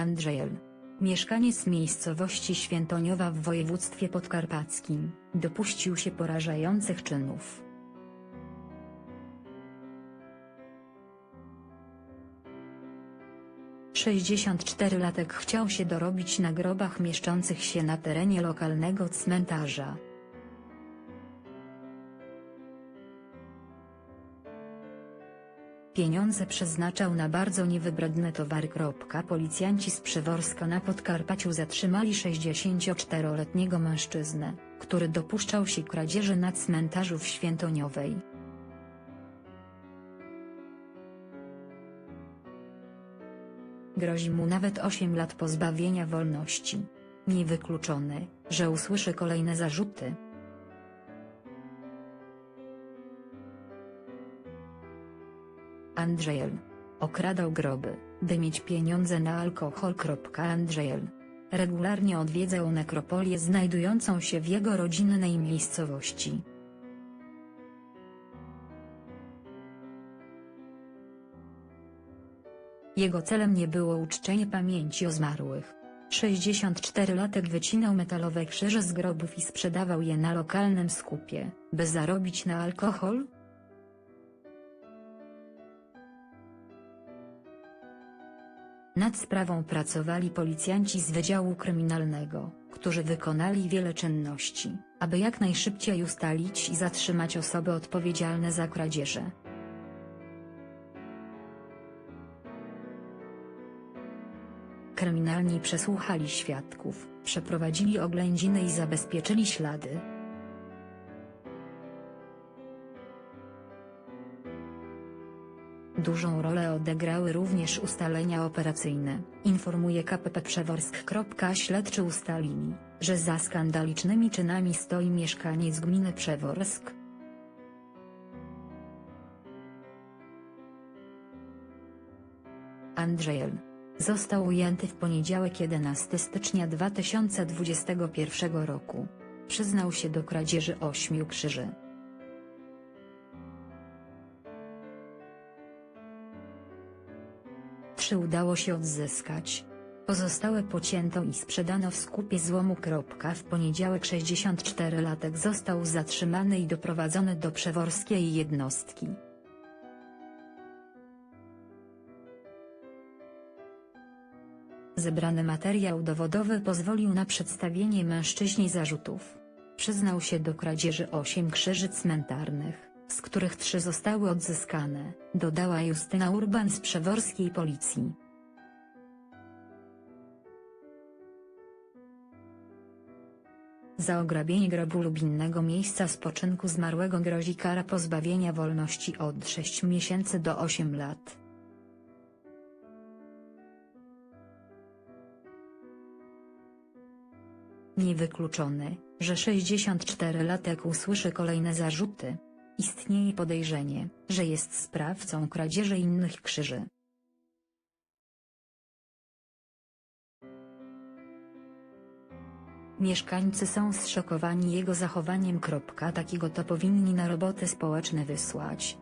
Andrzejel. Mieszkaniec miejscowości Świętoniowa w województwie podkarpackim, dopuścił się porażających czynów. latek chciał się dorobić na grobach mieszczących się na terenie lokalnego cmentarza. Pieniądze przeznaczał na bardzo niewybredne towary. Policjanci z Przeworska na Podkarpaciu zatrzymali 64-letniego mężczyznę, który dopuszczał się kradzieży na cmentarzu w Świętoniowej. Grozi mu nawet 8 lat pozbawienia wolności. Niewykluczone, że usłyszy kolejne zarzuty. Andrzejel. Okradał groby, by mieć pieniądze na alkohol. Andrzejel. Regularnie odwiedzał nekropolię znajdującą się w jego rodzinnej miejscowości. Jego celem nie było uczczenie pamięci o zmarłych. 64-latek wycinał metalowe krzyże z grobów i sprzedawał je na lokalnym skupie, by zarobić na alkohol, Nad sprawą pracowali policjanci z Wydziału Kryminalnego, którzy wykonali wiele czynności, aby jak najszybciej ustalić i zatrzymać osoby odpowiedzialne za kradzieże. Kryminalni przesłuchali świadków, przeprowadzili oględziny i zabezpieczyli ślady, Dużą rolę odegrały również ustalenia operacyjne, informuje KPP Przeworsk. Śledczy ustalili, że za skandalicznymi czynami stoi mieszkaniec gminy Przeworsk. Andrzejel. Został ujęty w poniedziałek 11 stycznia 2021 roku. Przyznał się do kradzieży ośmiu krzyży. Trzy udało się odzyskać. Pozostałe pocięto i sprzedano w skupie złomu. W poniedziałek 64-latek został zatrzymany i doprowadzony do przeworskiej jednostki. Zebrany materiał dowodowy pozwolił na przedstawienie mężczyźnie zarzutów. Przyznał się do kradzieży osiem krzyży cmentarnych z których trzy zostały odzyskane, dodała Justyna Urban z przeworskiej policji. Za ograbienie grobu lub innego miejsca spoczynku zmarłego grozi kara pozbawienia wolności od 6 miesięcy do 8 lat. Niewykluczone, że 64-latek usłyszy kolejne zarzuty. Istnieje podejrzenie, że jest sprawcą kradzieży innych krzyży. Mieszkańcy są zszokowani jego zachowaniem. Takiego to powinni na roboty społeczne wysłać.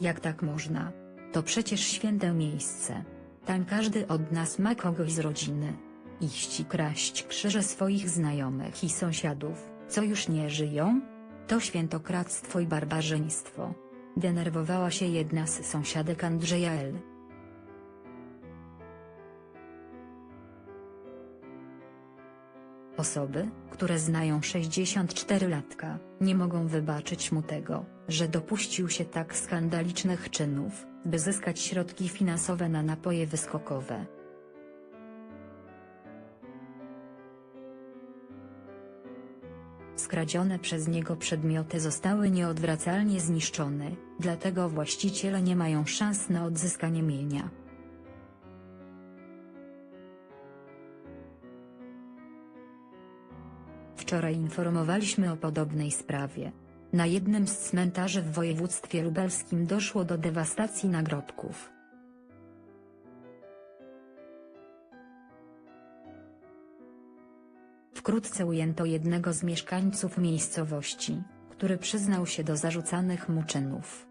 Jak tak można? To przecież święte miejsce. Tam każdy od nas ma kogoś z rodziny iść i kraść krzyże swoich znajomych i sąsiadów, co już nie żyją? To świętokradztwo i barbarzyństwo. Denerwowała się jedna z sąsiadek Andrzeja L. Osoby, które znają 64-latka, nie mogą wybaczyć mu tego, że dopuścił się tak skandalicznych czynów, by zyskać środki finansowe na napoje wyskokowe. Skradzione przez niego przedmioty zostały nieodwracalnie zniszczone, dlatego właściciele nie mają szans na odzyskanie mienia. Wczoraj informowaliśmy o podobnej sprawie. Na jednym z cmentarzy w województwie lubelskim doszło do dewastacji nagrobków. Wkrótce ujęto jednego z mieszkańców miejscowości, który przyznał się do zarzucanych mu czynów.